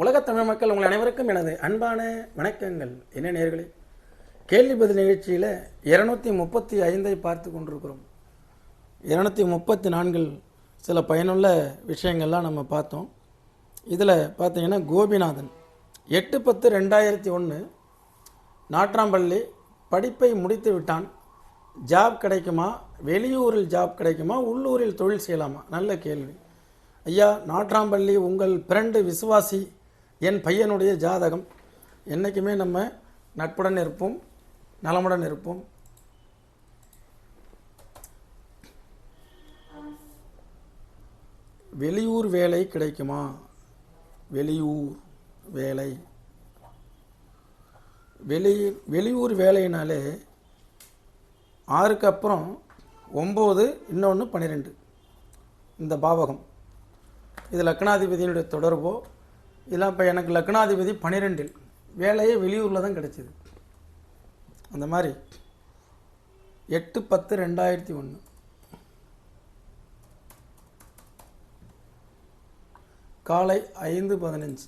உலகத் தமிழ் மக்கள் உங்கள் அனைவருக்கும் எனது அன்பான வணக்கங்கள். என்ன நேர்களே கேள்வி பதில் நிகழ்ச்சியில் இருநூத்தி முப்பத்தி ஐந்தை பார்த்து கொண்டிருக்கிறோம். இருநூத்தி முப்பத்தி நான்கில் சில பயனுள்ள விஷயங்கள்லாம் நம்ம பார்த்தோம். இதில் பார்த்தீங்கன்னா கோபிநாதன். எட்டு பத்து ரெண்டாயிரத்தி ஒன்று நாற்றாம்பள்ளி படிப்பை முடித்து விட்டான். ஜாப் கிடைக்குமா? வெளியூரில் ஜாப் கிடைக்குமா? உள்ளூரில் தொழில் செய்யலாமா? நல்ல கேள்வி. ஐயா நாற்றாம்பள்ளி உங்கள் பிறண்டு விசுவாசி என் பையனுடைய ஜாதகம். என்றைக்குமே நம்ம நட்புடன் இருப்போம் நலமுடன் இருப்போம். வெளியூர் வேலை கிடைக்குமா? வெளியூர் வேலை. வெளி வெளியூர் வேலைனாலே ஆறுக்கு அப்புறம் ஒம்பது இன்னொன்று பன்னிரெண்டு இந்த பாவகம். இது லக்னாதிபதியினுடைய தொடர்போ இதெல்லாம் இப்போ எனக்கு லக்னாதிபதி பன்னிரெண்டில் வேலையே வெளியூரில் தான் கிடச்சிது. அந்த மாதிரி எட்டு பத்து ரெண்டாயிரத்தி ஒன்று காலை ஐந்து பதினஞ்சு.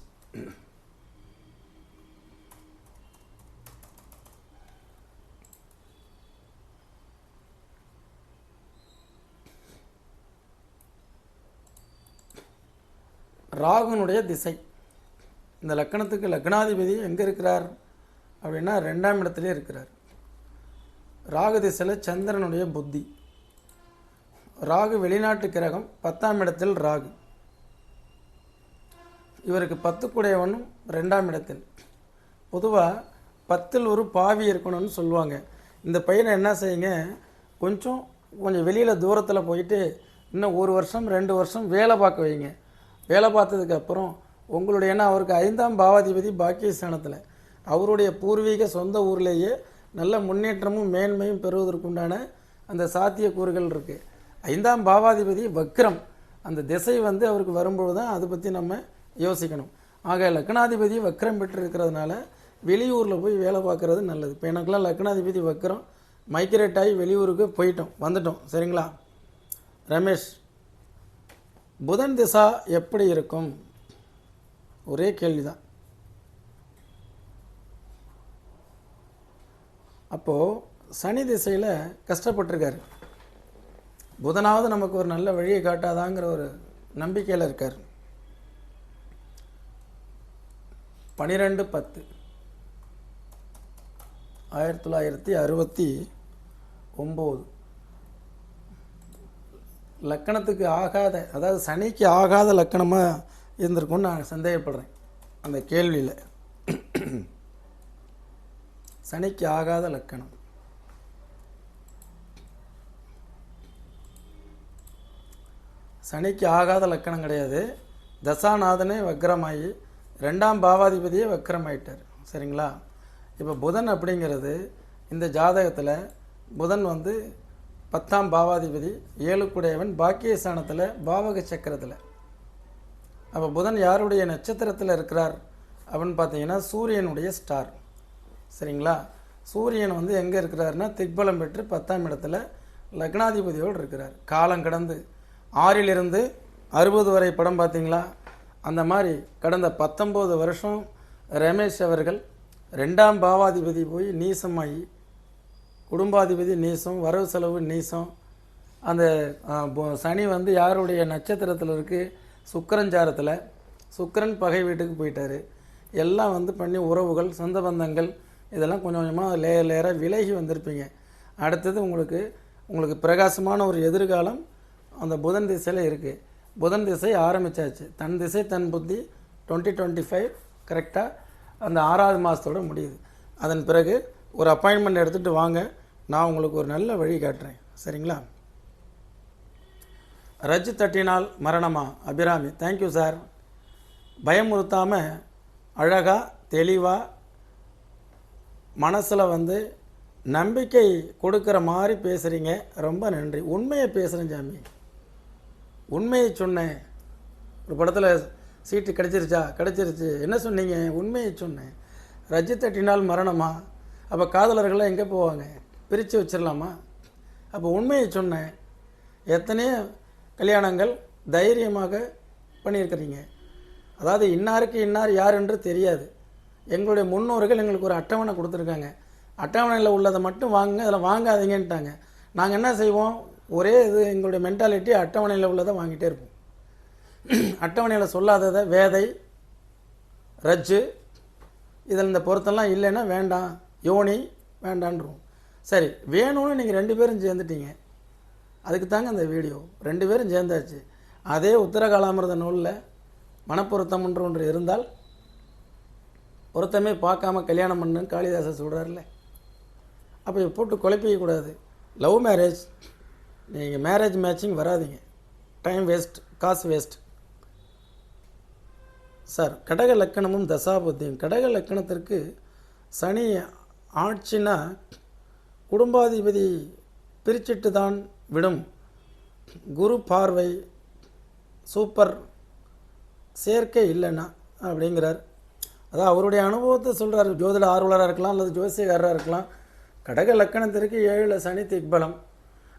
ராகுனுடைய திசை. இந்த லக்கணத்துக்கு லக்னாதிபதி எங்கே இருக்கிறார்? அப்படின்னா ரெண்டாம் இடத்துலேயே இருக்கிறார். ராகு திசையில் சந்திரனுடைய புத்தி. ராகு வெளிநாட்டு கிரகம் பத்தாம் இடத்தில் ராகு. இவருக்கு பத்துக்குடையவனும் ரெண்டாம் இடத்தில். பொதுவாக பத்தில் ஒரு பாவி இருக்கணும்னு சொல்லுவாங்க. இந்த பையனை என்ன செய்யுங்க? கொஞ்சம் கொஞ்சம் வெளியில் தூரத்தில் போயிட்டு இன்னும் ஒரு வருஷம் ரெண்டு வருஷம் வேலை பார்க்க வைங்க. வேலை பார்த்ததுக்கப்புறம் உங்களுடைய ஏன்னா அவருக்கு ஐந்தாம் பாவாதிபதி பாக்கியஸ்தானத்தில். அவருடைய பூர்வீக சொந்த ஊர்லேயே நல்ல முன்னேற்றமும் மேன்மையும் பெறுவதற்குண்டான அந்த சாத்தியக்கூறுகள் இருக்குது ஐந்தாம் பாவாதிபதி வக்ரம். அந்த திசை வந்து அவருக்கு வரும்பொழுது தான் அதை பற்றி நம்ம யோசிக்கணும். ஆக லக்னாதிபதி வக்ரம் பெற்று இருக்கிறதுனால வெளியூரில் போய் வேலை பார்க்குறது நல்லது. இப்போ எனக்கெல்லாம் லக்னாதிபதி வக்ரம் மைக்ரேட் ஆகி வெளியூருக்கு போயிட்டோம் வந்துட்டோம். சரிங்களா? ரமேஷ் புதன் திசா எப்படி இருக்கும்? ஒரே கேள்வி தான் அப்போது சனி திசையில் கஷ்டப்பட்டிருக்காரு. புதனாவது நமக்கு ஒரு நல்ல வழியை காட்டாதாங்கிற ஒரு நம்பிக்கையில் இருக்கார். பனிரெண்டு பத்து. ஆயிரத்தி தொள்ளாயிரத்தி அறுபத்தி ஒம்பது. லக்கணத்துக்கு ஆகாத அதாவது சனிக்கு ஆகாத லக்கணமாக இருந்திருக்கும்னு நான் சந்தேகப்படுறேன். அந்த கேள்வியில் சனிக்கு ஆகாத லக்கணம். சனிக்கு ஆகாத லக்கணம் கிடையாது. தசாநாதனே வக்ரமாகி ரெண்டாம் பாவாதிபதியே வக்ரமாயிட்டார். சரிங்களா? இப்போ புதன் அப்படிங்கிறது இந்த ஜாதகத்தில் புதன் வந்து பத்தாம் பாவாதிபதி ஏழுக்குடையவன் பாக்கியஸ்தானத்தில் பாவக சக்கரத்தில். அப்போ புதன் யாருடைய நட்சத்திரத்தில் இருக்கிறார் அப்படின்னு பார்த்தீங்கன்னா சூரியனுடைய ஸ்டார் சரிங்களா? சூரியன் வந்து எங்கே இருக்கிறாருன்னா திக்பலம் பெற்று பத்தாம் இடத்துல லக்னாதிபதியோடு இருக்கிறார். காலம் கடந்து ஆறிலிருந்து அறுபது வரை படம் பார்த்தீங்களா? அந்த மாதிரி கடந்த பத்தொம்போது வருஷம் ரமேஷ் அவர்கள் ரெண்டாம் பாவாதிபதி போய் நீசமாகி குடும்பாதிபதி நீசம் வரவு செலவு நீசம் அந்த சனி வந்து யாருடைய நட்சத்திரத்தில் இருக்குது சுக்கரஞ்சாரத்தில் சுக்கரன் பகை வீட்டுக்கு போயிட்டார். எல்லாம் வந்து பண்ணி உறவுகள் சொந்த பந்தங்கள் இதெல்லாம் கொஞ்சம் கொஞ்சமாக லேயர் லேயராக விலகி வந்திருப்பீங்க. அடுத்தது உங்களுக்கு உங்களுக்கு பிரகாசமான ஒரு எதிர்காலம் அந்த புதன் திசையில் இருக்குது புதன் திசை ஆரம்பிச்சாச்சு. தன் திசை தன் புத்தி டுவெண்ட்டி டுவெண்ட்டி ஃபைவ் கரெக்டாக அந்த ஆறாவது மாதத்தோட முடியுது. அதன் பிறகு ஒரு அப்பாயின்மெண்ட் எடுத்துகிட்டு வாங்க. நான் உங்களுக்கு ஒரு நல்ல வழி காட்டுறேன். சரிங்களா? ரஜ் தட்டினால் மரணமா? அபிராமி தேங்க்யூ சார் பயமுறுத்தாமல் அழகாக தெளிவாக மனசில் வந்து நம்பிக்கை கொடுக்குற மாதிரி பேசுகிறீங்க ரொம்ப நன்றி. உண்மையை பேசுகிறேன் சாமி. உண்மையை சொன்னேன். ஒரு படத்தில் சீட்டு கிடச்சிருச்சா? கிடச்சிருச்சு. என்ன சொன்னீங்க? உண்மையை சொன்னேன். ரஜி தட்டினால் மரணமா? அப்போ காதலர்கள்லாம் எங்கே போவாங்க? பிரித்து வச்சிடலாமா அப்போ உண்மையை சொன்னேன். எத்தனையோ கல்யாணங்கள் தைரியமாக பண்ணியிருக்கிறீங்க. அதாவது இன்னாருக்கு இன்னார் யார் என்று தெரியாது. எங்களுடைய முன்னோர்கள் எங்களுக்கு ஒரு அட்டவணை கொடுத்துருக்காங்க. அட்டவணையில் உள்ளதை மட்டும் வாங்குங்க அதில் வாங்காதீங்கன்ட்டாங்க. நாங்கள் என்ன செய்வோம்? ஒரே இது எங்களுடைய மென்டாலிட்டி அட்டவணையில் உள்ளதை வாங்கிட்டே இருப்போம். அட்டவணையில் சொல்லாததை வேதை ரஜ்ஜு இதில் இந்த பொருத்தெல்லாம் இல்லைன்னா வேண்டாம் யோனி வேண்டான்றோம் சரி வேணும்னு நீங்கள் ரெண்டு பேரும் சேர்ந்துட்டீங்க. அதுக்கு தாங்க அந்த வீடியோ. ரெண்டு பேரும் சேர்ந்தாச்சு. அதே உத்தரகாலாமிரத நூலில் மனப்பொருத்தம்ன்ற ஒன்று இருந்தால் பொருத்தமே பார்க்காம கல்யாணம் பண்ணுன்னு காளிதாசன் சொல்கிறார்ல அப்போ போட்டு குழப்பிக்கக்கூடாது லவ் மேரேஜ் நீங்கள் மேரேஜ் மேட்சிங் வராதீங்க. டைம் வேஸ்ட் காசு வேஸ்ட் சார் கடக லக்கணமும் தசாபுத்தியும். கடக லக்கணத்திற்கு சனி ஆட்சினா குடும்பாதிபதி பிரிச்சிட்டு தான் விடும். குரு பார்வை சூப்பர். சேர்க்கை இல்லைன்னா அப்படிங்கிறார். அதான் அவருடைய அனுபவத்தை சொல்கிறார் ஜோதிட ஆர்வலராக இருக்கலாம் அல்லது ஜோசியக்காரராக இருக்கலாம். கடக லக்கணத்திற்கு ஏழில் சனி திக்பலம்.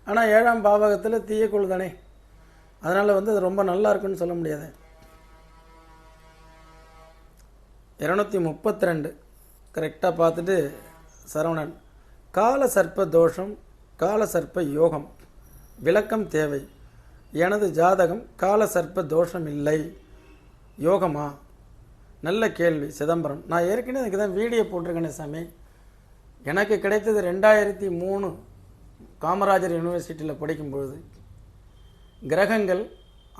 ஆனால் ஏழாம் பாவகத்தில் தீயக்குள் தானே. அதனால் வந்து அது ரொம்ப நல்லா இருக்குன்னு சொல்ல முடியாது. இரநூத்தி முப்பத்தி ரெண்டு கரெக்டாக பார்த்துட்டு சரவணன். கால சர்ப்ப தோஷம் கால சர்ப்ப யோகம். விளக்கம் தேவை. எனது ஜாதகம் கால சர்ப்ப தோஷம் இல்லை யோகமா? நல்ல கேள்வி சிதம்பரம். நான் ஏற்கனவே அதுக்கு தான் வீடியோ போட்டிருக்கேனே சாமி. எனக்கு கிடைத்தது ரெண்டாயிரத்தி மூணு காமராஜர் யூனிவர்சிட்டியில் படிக்கும்பொழுது. கிரகங்கள்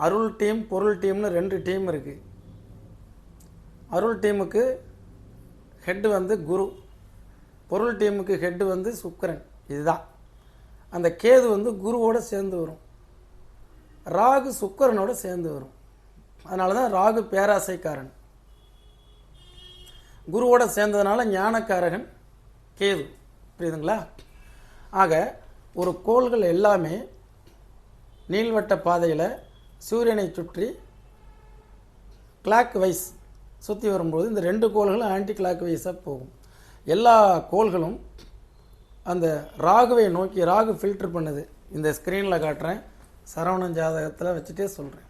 அருள் டீம் பொருள் டீம்னு ரெண்டு டீம் இருக்குது அருள் டீமுக்கு ஹெட்டு வந்து குரு. பொருள் டீமுக்கு ஹெட்டு வந்து சுக்கரன். இதுதான். அந்த கேது வந்து குருவோடு சேர்ந்து வரும். ராகு சுக்கரனோட சேர்ந்து வரும். அதனால தான் ராகு பேராசைக்காரன். குருவோட சேர்ந்ததுனால ஞானக்காரகன் கேது. புரியுதுங்களா? ஆக ஒரு கோள்கள் எல்லாமே நீள்வட்ட பாதையில் சூரியனை சுற்றி கிளாக் வைஸ் சுற்றி வரும்போது இந்த ரெண்டு கோள்களும் ஆன்டி கிளாக் வைஸாக போகும். எல்லா கோள்களும் அந்த ராகுவை நோக்கி ராகு ஃபில்டர் பண்ணுது. இந்த ஸ்க்ரீனில் காட்டுறேன். சரவணன் ஜாதகத்தில் வச்சுட்டே சொல்கிறேன்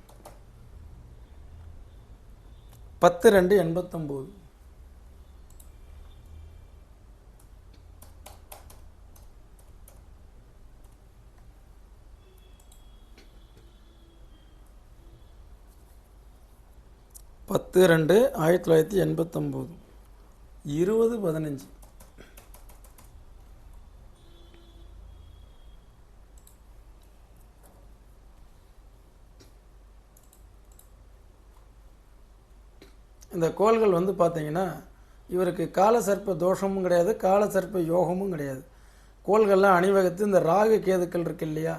பத்து ரெண்டு எண்பத்தொம்போது. பத்து ரெண்டு ஆயிரத்தி தொள்ளாயிரத்தி எண்பத்தொம்போது. இருபது பதினஞ்சு. இந்த கோள்கள் வந்து பார்த்தீங்கன்னா இவருக்கு காலசர்ப்ப தோஷமும் கிடையாது காலசர்ப்ப யோகமும் கிடையாது. கோள்கள்லாம் அணிவகுத்து இந்த ராகு கேதுக்கள் இருக்கு இல்லையா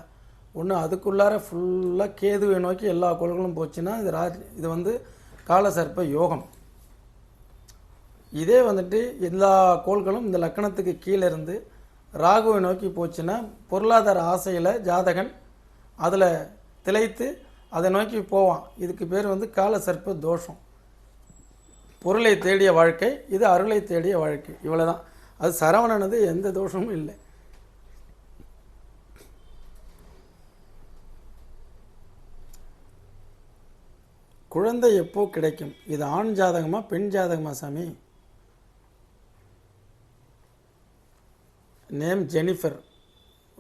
ஒன்று அதுக்குள்ளார ஃபுல்லாக கேதுவை நோக்கி எல்லா கோள்களும் போச்சுன்னா இது ராஜ் இது வந்து காலசர்ப்ப யோகம். இதே வந்துட்டு எல்லா கோள்களும் இந்த லக்கணத்துக்கு கீழே இருந்து ராகுவை நோக்கி போச்சுன்னா பொருளாதார ஆசையில் ஜாதகன் அதில் திளைத்து அதை நோக்கி போவான். இதுக்கு பேர் வந்து காலசர்ப்ப தோஷம். பொருளை தேடிய வாழ்க்கை இது அருளை தேடிய வாழ்க்கை. இவ்வளோ தான் அது சரவணனது எந்த தோஷமும் இல்லை. குழந்தை எப்போ கிடைக்கும்? இது ஆண் ஜாதகமா பெண் ஜாதகமா சாமி? Name Jennifer.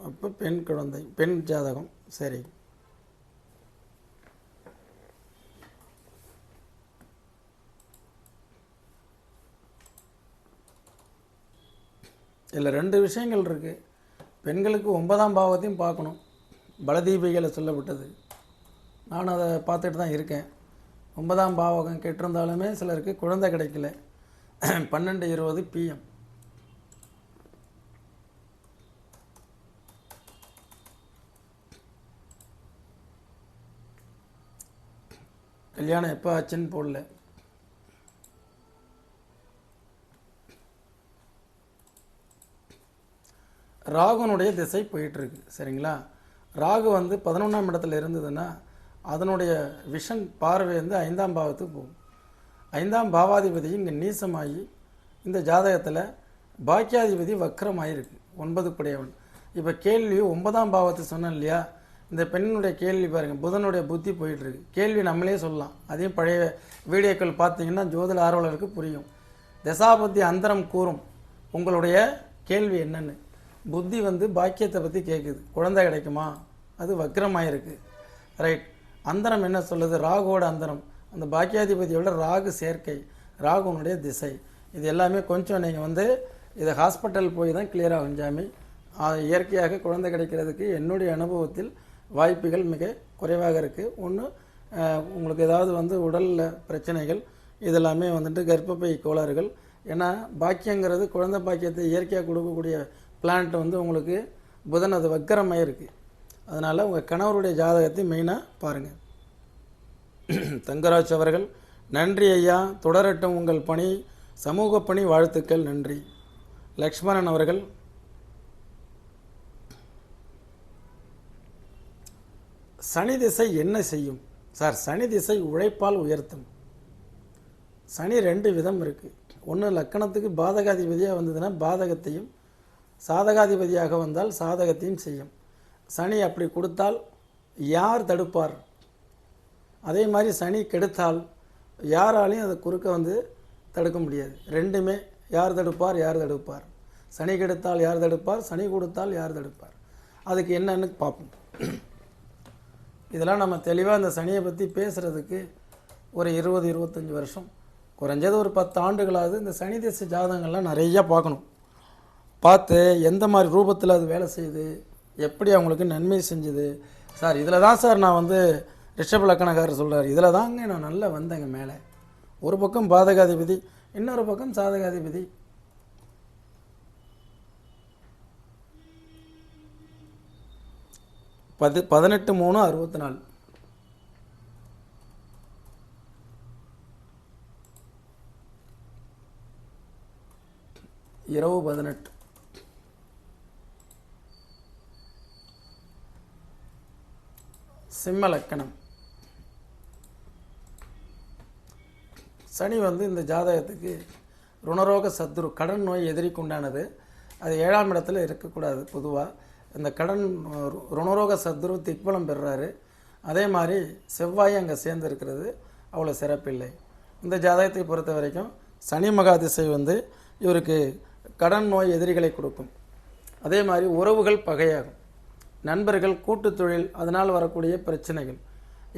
அப்போ பெண் குழந்தை பெண் ஜாதகம். சரி. இதில் ரெண்டு விஷயங்கள் இருக்குது பெண்களுக்கு ஒன்பதாம் பாவத்தையும் பார்க்கணும். பலதீபிகளை சொல்லப்பட்டது. நானும் அதை பார்த்துட்டு தான் இருக்கேன். ஒன்பதாம் பாவகம் கெட்டிருந்தாலுமே சிலருக்கு குழந்தை கிடைக்கல. பன்னெண்டு இருபது பிஎம் கல்யாணம் எப்போ ஆச்சுன்னு போடல. ராகுனுடைய திசை போயிட்டுருக்கு சரிங்களா? ராகு வந்து பதினொன்றாம் இடத்துல இருந்ததுன்னா அதனுடைய விஷன் பார்வை வந்து ஐந்தாம் பாவத்துக்கு போகும். ஐந்தாம் பாவாதிபதி இங்கே நீசமாகி இந்த ஜாதகத்தில் பாக்கியாதிபதி வக்கரமாயிருக்கு ஒன்பது படையவன். இப்போ கேள்வி ஒன்பதாம் பாவத்தை சொன்னேன் இல்லையா? இந்த பெண்ணினுடைய கேள்வி பாருங்கள் புதனுடைய புத்தி போயிட்டுருக்கு. கேள்வி நம்மளே சொல்லலாம். அதையும் பழைய வீடியோக்கள் பார்த்தீங்கன்னா ஜோதிட ஆர்வலருக்கு புரியும். தசாபுத்தி அந்தரம் கூறும். உங்களுடைய கேள்வி என்னென்னு. புத்தி வந்து பாக்கியத்தை பற்றி கேட்குது குழந்தை கிடைக்குமா? அது வக்ரமாயிருக்கு. ரைட் அந்தரம் என்ன சொல்லுது? ராகுவோட அந்தரம். அந்த பாக்கியாதிபதியோட ராகு சேர்க்கை. ராகுனுடைய திசை. இது எல்லாமே கொஞ்சம் நீங்கள் வந்து இதை ஹாஸ்பிட்டல் போய் தான் கிளியர் ஆகும் ஜாமி. இயற்கையாக குழந்தை கிடைக்கிறதுக்கு என்னுடைய அனுபவத்தில் வாய்ப்புகள் மிக குறைவாக இருக்குது ஒன்று உங்களுக்கு ஏதாவது வந்து உடலில் பிரச்சனைகள் இதெல்லாமே வந்துட்டு கர்ப்பப்பை கோளாறுகள். ஏன்னா பாக்கியங்கிறது குழந்தை பாக்கியத்தை இயற்கையாக கொடுக்கக்கூடிய பிளான்ட் வந்து உங்களுக்கு புதன் அது வக்கரமாக இருக்குது அதனால் உங்கள் கணவருடைய ஜாதகத்தை மெயினாக பாருங்கள் தங்கராஜ் அவர்கள் நன்றி ஐயா தொடரட்டும் உங்கள் பணி சமூக பணி வாழ்த்துக்கள் நன்றி. லக்ஷ்மணன் அவர்கள் சனி திசை என்ன செய்யும்? சார் சனி திசை உழைப்பால் உயர்த்தும். சனி ரெண்டு விதம் இருக்குது ஒன்று லக்கணத்துக்கு பாதகாதிபதியாக வந்ததுன்னா பாதகத்தையும் சாதகாதிபதியாக வந்தால் சாதகத்தையும் செய்யும். சனி அப்படி கொடுத்தால் யார் தடுப்பார்? அதே மாதிரி சனி கெடுத்தால் யாராலையும் அதை குறுக்க வந்து தடுக்க முடியாது. ரெண்டுமே யார் தடுப்பார் யார் தடுப்பார்? சனி கெடுத்தால் யார் தடுப்பார்? சனி கொடுத்தால் யார் தடுப்பார்? அதுக்கு என்னன்னு பார்ப்போம். இதெல்லாம் நம்ம தெளிவாக இந்த சனியை பற்றி பேசுகிறதுக்கு ஒரு இருபது இருபத்தஞ்சி வருஷம். குறைஞ்சது ஒரு பத்து ஆண்டுகளாவது இந்த சனி திசை ஜாதகங்கள்லாம் நிறையா பார்க்கணும். பார்த்து எந்த மாதிரி ரூபத்தில் அது வேலை செய்யுது? எப்படி அவங்களுக்கு நன்மை செஞ்சுது? சார் இதில் தான் சார் நான் வந்து ரிஷப் லக்கணக்காரர் சொல்கிறார் இதில் தாங்க நான் நல்லா வந்தேங்க மேலே. ஒரு பக்கம் பாதகாதிபதி இன்னொரு பக்கம் சாதகாதிபதி. பது பதினெட்டு மூணு அறுபத்தி நாலு இரவு பதினெட்டு. சிம்ம லக்கணம். சனி வந்து இந்த ஜாதகத்துக்கு ருணரோக சத்துரு கடன் நோய் எதிரிக்கு உண்டானது அது ஏழாம் இடத்துல இருக்கக்கூடாது பொதுவாக இந்த கடன் ருணரோக சத்துரு திக்பலம் பெறுறாரு. அதே மாதிரி செவ்வாய் அங்கே சேர்ந்து இருக்கிறது அவ்வளோ சிறப்பில்லை. இந்த ஜாதகத்தை பொறுத்த வரைக்கும் சனி மகாதிசை வந்து இவருக்கு கடன் நோய் எதிரிகளை கொடுக்கும். அதே மாதிரி உறவுகள் பகையாகும். நண்பர்கள் கூட்டு தொழில் அதனால் வரக்கூடிய பிரச்சனைகள்.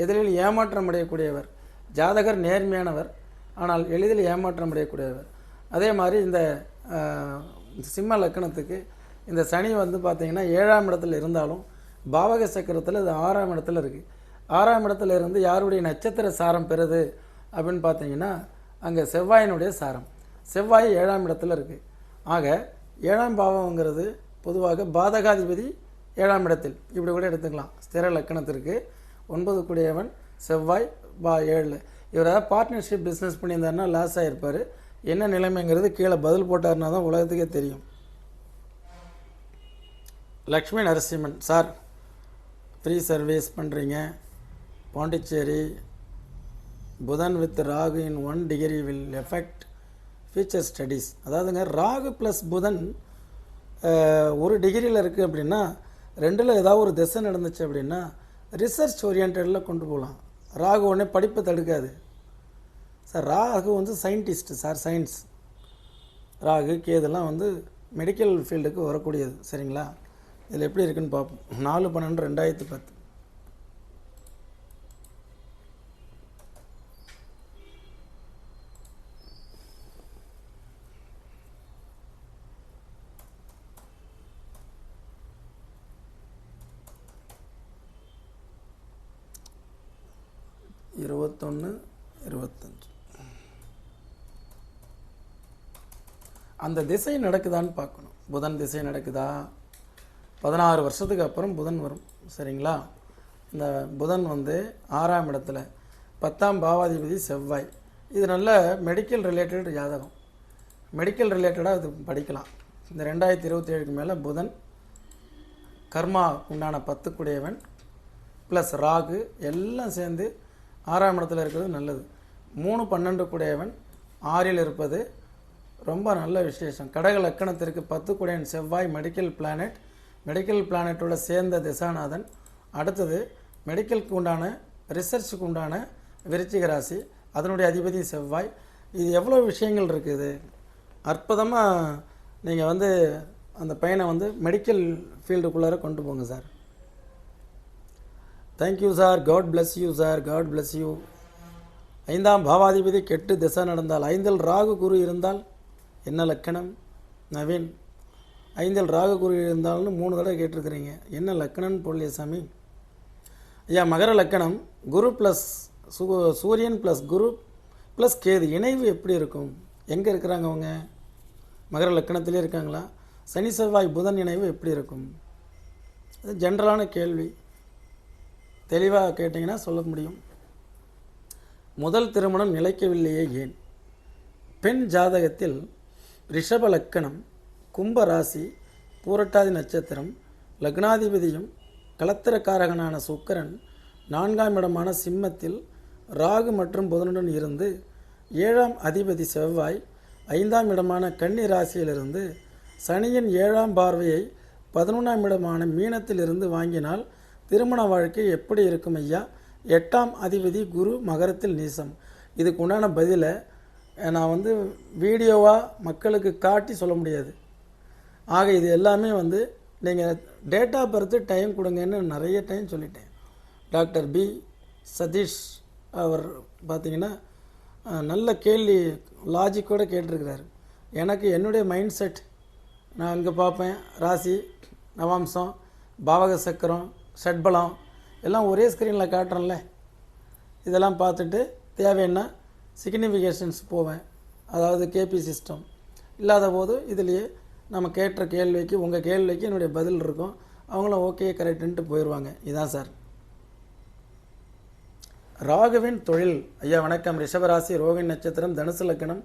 எதிரில் ஏமாற்றம் அடையக்கூடியவர். ஜாதகர் நேர்மையானவர் ஆனால் எளிதில் ஏமாற்றம் அடையக்கூடியவர். அதே மாதிரி இந்த சிம்ம லக்கணத்துக்கு இந்த சனி வந்து பார்த்திங்கன்னா ஏழாம் இடத்துல இருந்தாலும் பாவக சக்கரத்தில் இது ஆறாம் இடத்துல இருக்குது ஆறாம் இடத்துல இருந்து யாருடைய நட்சத்திர சாரம் பெறுது அப்படின்னு பார்த்தீங்கன்னா அங்கே செவ்வாயினுடைய சாரம். செவ்வாய் ஏழாம் இடத்துல இருக்குது ஆக ஏழாம் பாவம்ங்கிறது பொதுவாக பாதகாதிபதி ஏழாம் இடத்தில். இப்படி கூட எடுத்துக்கலாம். ஸ்திர லக்கணத்திற்கு ஒன்பது கூடியவன் செவ்வாய் பா ஏழு. இவர் ஏதாவது பார்ட்னர்ஷிப் பிஸ்னஸ் பண்ணியிருந்தாருன்னா லாஸ் ஆகிருப்பார் என்ன நிலைமைங்கிறது கீழே பதில் போட்டாருன்னா தான் உலகத்துக்கே தெரியும். Lakshmi Narasimhan. Sir free service பண்ணுறீங்க பாண்டிச்சேரி புதன் with Rahu in one degree will effect future studies அதாவதுங்க ராகு ப்ளஸ் புதன் ஒரு டிகிரியில் இருக்குது அப்படின்னா ரெண்டில் ஏதாவது ஒரு திசை நடந்துச்சு அப்படின்னா ரிசர்ச் ஓரியன்டில் கொண்டு போகலாம் ராகு உடனே படிப்பை தடுக்காது. சார் ராகு வந்து சயின்டிஸ்ட்டு சார் சயின்ஸ் ராகு கேதெல்லாம் வந்து மெடிக்கல் ஃபீல்டுக்கு வரக்கூடியது. சரிங்களா? இதில் எப்படி இருக்குன்னு பார்ப்போம் நாலு பன்னெண்டு ரெண்டாயிரத்தி பத்து. இருபத்தொன்று இருபத்தஞ்சு. அந்த திசை நடக்குதான்னு பார்க்கணும். புதன் திசை நடக்குதா? பதினாறு வருஷத்துக்கு அப்புறம் புதன் வரும். சரிங்களா? இந்த புதன் வந்து ஆறாம் இடத்துல பத்தாம் பாவாதிபதி செவ்வாய். இது நல்ல மெடிக்கல் ரிலேட்டட் ஜாதகம். மெடிக்கல் ரிலேட்டடாக இது படிக்கலாம். இந்த ரெண்டாயிரத்தி இருபத்தி ஏழுக்கு மேலே புதன் கர்மா உண்டான பத்துக்குடையவன் ப்ளஸ் ராகு எல்லாம் சேர்ந்து ஆறாம் இடத்துல இருக்கிறது நல்லது. மூணு பன்னெண்டு கூடையவன் ஆறில் இருப்பது ரொம்ப நல்ல விசேஷம். கடக லக்கணத்திற்கு பத்து கூடையன் செவ்வாய் மெடிக்கல் பிளானட் மெடிக்கல் பிளானட்டோட சேர்ந்த திசாநாதன். அடுத்தது மெடிக்கலுக்கு உண்டான ரிசர்ச்சுக்கு உண்டான விருச்சிக ராசி அதனுடைய அதிபதி செவ்வாய். இது எவ்வளோ விஷயங்கள் இருக்குது அற்புதமாக நீங்கள் வந்து அந்த பையனை வந்து மெடிக்கல் ஃபீல்டுக்குள்ளார கொண்டு போங்க sir. Thank you sir God bless you sir God bless you ஐந்தாம் பாவாதிபதி கெட்டு திசை நடந்தால் ஐந்தில் ராகு குரு இருந்தால் என்ன லக்கணம்? நவீன். ஐந்தில் ராகு குரு இருந்தால்னு மூணு தடவை கேட்டிருக்கிறீங்க. என்ன லக்கணம்னு போடலையே சாமி. ஐயா மகர லக்கணம் குரு ப்ளஸ் சூ சூரியன் ப்ளஸ் குரு ப்ளஸ் கேது. இணைவு எப்படி இருக்கும்? எங்கே இருக்கிறாங்க அவங்க? மகர லக்கணத்திலே இருக்காங்களா? சனி செவ்வாய் புதன் இணைவு எப்படி இருக்கும்? அது ஜென்ரலான கேள்வி. தெளிவாக கேட்டிங்கன்னா சொல்ல முடியும். முதல் திருமணம் நிலைக்கவில்லையே ஏன்? பெண் ஜாதகத்தில் ரிஷப லக்கணம் கும்ப ராசி பூரட்டாதி நட்சத்திரம் லக்னாதிபதியும் கலத்திரக்காரகனான சுக்கரன் நான்காம் இடமான சிம்மத்தில் ராகு மற்றும் புதனுடன் இருந்து ஏழாம் அதிபதி செவ்வாய் ஐந்தாம் இடமான கன்னி ராசியிலிருந்து சனியின் ஏழாம் பார்வையை பதினொன்றாம் இடமான மீனத்திலிருந்து வாங்கினால் திருமண வாழ்க்கை எப்படி இருக்கும் ஐயா? எட்டாம் அதிபதி குரு மகரத்தில் நீசம். இதுக்கு உண்டான பதிலை நான் வந்து வீடியோவாக மக்களுக்கு காட்டி சொல்ல முடியாது. ஆக இது எல்லாமே வந்து நீங்கள் டேட் ஆஃப் பர்த்து டைம் கொடுங்கன்னு நிறைய டைம் சொல்லிட்டேன். Doctor B. சதீஷ் அவர் பார்த்தீங்கன்னா நல்ல கேள்வி லாஜிக்கோடு கேட்டிருக்கிறாரு. எனக்கு என்னுடைய மைண்ட் செட் நான் இங்கே பார்ப்பேன். ராசி நவாம்சம் பாவக சக்கரம் ஷட்பலம் எல்லாம் ஒரே ஸ்க்ரீனில் காட்டுறேன்ல. இதெல்லாம் பார்த்துட்டு தேவைன்னா சிக்னிஃபிகேஷன்ஸ் போவேன். அதாவது கேபி சிஸ்டம் இல்லாத போது இதுலேயே நம்ம கேட்ட கேள்விக்கு உங்கள் கேள்விக்கு என்னுடைய பதில் இருக்கும். அவங்களும் ஓகே கரெக்டுன்ட்டு போயிடுவாங்க இதான் சார் ராகுவின் தொழில். ஐயா வணக்கம். ரிஷபராசி ரோகிணி நட்சத்திரம் தனுசு லக்னம்.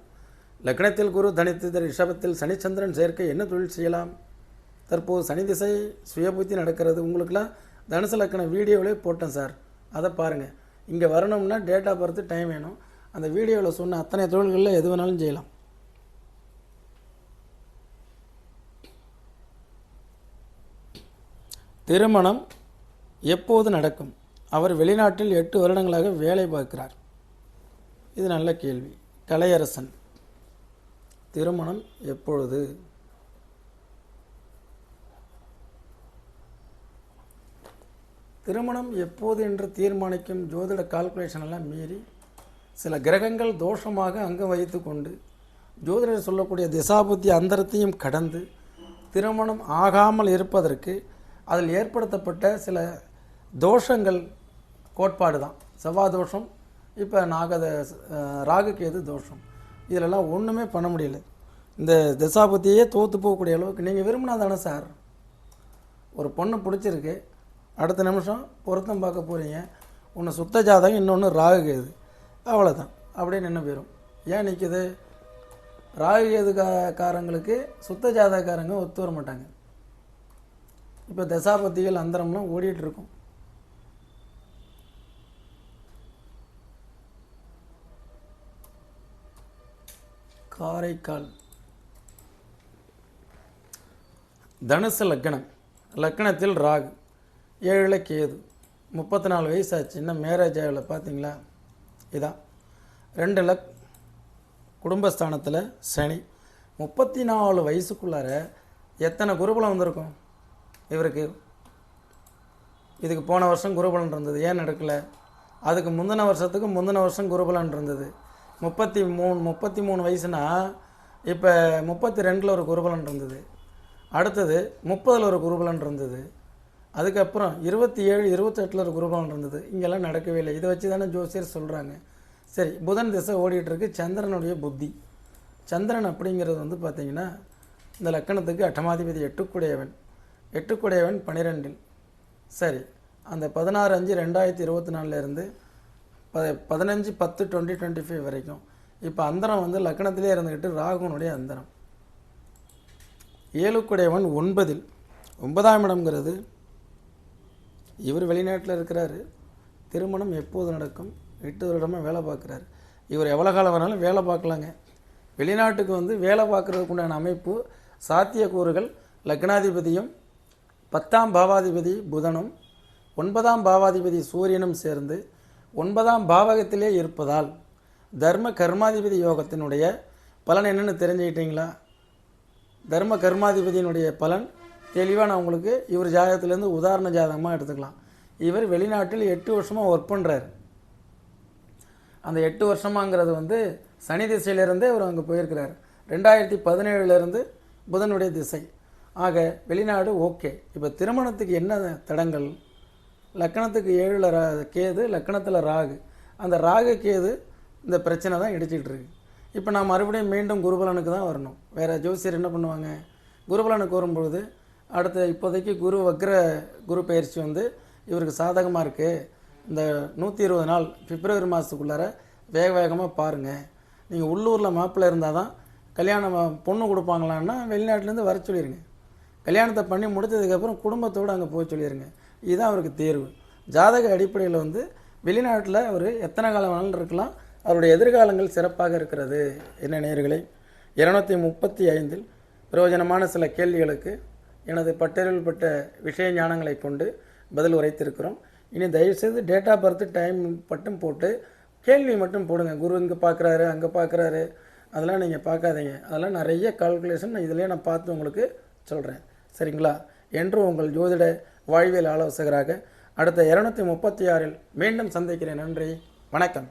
லக்னத்தில் குரு தனித்து ரிஷபத்தில் சனிச்சந்திரன் சேர்க்கை. என்ன தொழில் செய்யலாம்? தற்போது சனி திசை சுயபுத்தி நடக்கிறது. உங்களுக்கெல்லாம் தனுசு லக்கண வீடியோவிலே போட்டேன் சார். அதை பாருங்கள் இங்கே வரணும்னா டேட் ஆஃப் டைம் வேணும். அந்த வீடியோவில் சொன்ன அத்தனை தொழில்களில் எது வேணாலும் செய்யலாம். திருமணம் எப்போது நடக்கும்? அவர் வெளிநாட்டில் எட்டு வருடங்களாக வேலை பார்க்கிறார். இது நல்ல கேள்வி. கலையரசன். திருமணம் எப்பொழுது? திருமணம் எப்போது என்று தீர்மானிக்கும் ஜோதிட கால்குலேஷன் எல்லாம் மீறி சில கிரகங்கள் தோஷமாக அங்கம் வைத்து கொண்டு ஜோதிடர் சொல்லக்கூடிய திசாபுத்தி அந்தரத்தையும் கடந்து திருமணம் ஆகாமல் இருப்பதற்கு அதில் ஏற்படுத்தப்பட்ட சில தோஷங்கள் கோட்பாடு தான் செவ்வாய் தோஷம் இப்போ நாகத ராகுக்கேது தோஷம். இதிலெல்லாம் ஒன்றுமே பண்ண முடியல. இந்த திசாபுத்தியே தோற்று போகக்கூடிய அளவுக்கு நீங்கள் விரும்பினா தானே சார்? ஒரு பொண்ணு பிடிச்சிருக்கு அடுத்த நிமிஷம் பொருத்தம் பார்க்க போகிறீங்க ஒன்று சுத்த ஜாதகம் இன்னொன்று ராகு கேது. அவ்வளோதான் அப்படியே நின்று போயிடும் ஏன் நிற்கிது ராகு கேது காரங்களுக்கு சுத்த ஜாதகக்காரங்க ஒத்து வர மாட்டாங்க. இப்போ தசாபத்திகள் அந்தரம்லாம் ஓடிட்டுருக்கும் காரைக்கால். தனுசு லக்னம். லக்னத்தில் ராகு. ஏழில் கேது முப்பத்தி நாலு வயசு இன்னும் மேரேஜ் ஆகலை பார்த்தீங்களா இதான். ரெண்டு லக் குடும்பஸ்தானத்தில் சனி. முப்பத்தி நாலு வயசுக்குள்ளார எத்தனை குருபலம் வந்திருக்கும் இவருக்கு? இதுக்கு போன வருஷம் குருபலன் இருந்தது. ஏன் நடக்கலை? அதுக்கு முந்தின வருஷத்துக்கு முந்தின வருஷம் குருபலன் இருந்தது. முப்பத்தி மூணு முப்பத்தி மூணு வயசுனா இப்போ முப்பத்தி ரெண்டில் ஒரு குருபலன் இருந்தது. அடுத்தது முப்பதில் ஒரு குருபலன் இருந்தது. அதுக்கப்புறம் இருபத்தி ஏழு இருபத்தெட்டில் ஒரு குருபலன் இருந்தது. இங்கெல்லாம் நடக்கவே இல்லை. இதை வச்சு தானே ஜோசியர் சொல்கிறாங்க சரி புதன் திசை ஓடிட்டு இருக்கு. சந்திரனுடைய புத்தி. சந்திரன் அப்படிங்கிறது வந்து பார்த்திங்கன்னா இந்த லக்கணத்துக்கு அட்டமாதிபதி எட்டுக்குடையவன். எட்டுக்குடையவன் பன்னிரெண்டில் சரி அந்த பதினாறு அஞ்சு ரெண்டாயிரத்தி இருபத்தி நாலுலேருந்து ப பதினஞ்சு பத்து டுவெண்ட்டி டுவெண்ட்டி ஃபைவ் வரைக்கும். இப்போ அந்தரம் வந்து லக்கணத்திலே இருந்துக்கிட்டு ராகுனுடைய அந்தரம். ஏழுக்குடையவன் ஒன்பதில். ஒன்பதாம் இடம்ங்கிறது இவர் வெளிநாட்டில் இருக்கிறாரு. திருமணம் எப்போது நடக்கும்? எட்டு வருடமாக வேலை பார்க்குறாரு. இவர் எவ்வளோ காலம் வேணாலும் வேலை பார்க்கலாங்க. வெளிநாட்டுக்கு வந்து வேலை பார்க்குறதுக்கு உண்டான அமைப்பு சாத்தியக்கூறுகள் லக்னாதிபதியும் பத்தாம் பாவாதிபதி புதனும் ஒன்பதாம் பாவாதிபதி சூரியனும் சேர்ந்து ஒன்பதாம் பாவகத்திலே இருப்பதால் தர்ம கர்மாதிபதி யோகத்தினுடைய பலன் என்னென்னு தெரிஞ்சுக்கிட்டீங்களா? தர்ம கர்மாதிபதியினுடைய பலன் தெளிவாக நான் உங்களுக்கு இவர் ஜாதகத்துலேருந்து உதாரண ஜாதகமாக எடுத்துக்கலாம். இவர் வெளிநாட்டில் எட்டு வருஷமாக ஒர்க் பண்ணுறாரு அந்த எட்டு வருஷமாங்கிறது வந்து சனி திசையிலேருந்தே அவர் அங்கே போயிருக்கிறார். ரெண்டாயிரத்தி பதினேழுலேருந்து புதனுடைய திசை. ஆக வெளிநாடு ஓகே. இப்போ திருமணத்துக்கு என்ன தடங்கள்? லக்கணத்துக்கு ஏழில் ரா கேது லக்கணத்தில் ராகு. அந்த ராகு கேது இந்த பிரச்சனை தான் இடிச்சிட்டு இருக்கு. இப்போ நான் மறுபடியும் மீண்டும் குருபலனுக்கு தான் வரணும். வேறு ஜோசியர் என்ன பண்ணுவாங்க? குருபலனுக்கு வரும்பொழுது அடுத்து இப்போதைக்கு குரு வக்ர குரு பயிற்சி வந்து இவருக்கு சாதகமாக இருக்குது இந்த நூற்றி இருபது நாள் பிப்ரவரி மாதத்துக்குள்ளார வேக வேகமாக பாருங்கள் நீங்கள் உள்ளூரில் மாப்பிள்ளை இருந்தால் தான் கல்யாணம் பொண்ணு கொடுப்பாங்களான்னா வெளிநாட்டிலேருந்து வர சொல்லிடுங்க கல்யாணத்தை பண்ணி முடித்ததுக்கப்புறம் குடும்பத்தோடு அங்கே போக சொல்லிடுங்க இதுதான் அவருக்கு தேர்வு. ஜாதக அடிப்படையில் வந்து வெளிநாட்டில் அவர் எத்தனை காலம் வேணாலும் இருக்கலாம் அவருடைய எதிர்காலங்கள் சிறப்பாக இருக்கிறது. என்ன நேர்களை இருநூத்தி முப்பத்தி ஐந்தில் பிரயோஜனமான சில கேள்விகளுக்கு எனது பட்டறிவில் பட்ட விஷய ஞானங்களை கொண்டு பதில் உரைத்திருக்கிறோம். இனி தயவுசெய்து டேட் ஆஃப் பர்த் டைம் மட்டும் போட்டு கேள்வி மட்டும் போடுங்க. குரு இங்கே பார்க்குறாரு அங்கே பார்க்குறாரு அதெல்லாம் நீங்கள் பார்க்காதீங்க அதெல்லாம் நிறைய கால்குலேஷன் நான் இதிலே நான் பார்த்து உங்களுக்கு சொல்கிறேன் சரிங்களா? என்று உங்கள் ஜோதிட வாழ்வியல் ஆலோசகராக அடுத்த இரநூத்தி முப்பத்தி ஆறில் மீண்டும் சந்திக்கிறேன். நன்றி. வணக்கம்.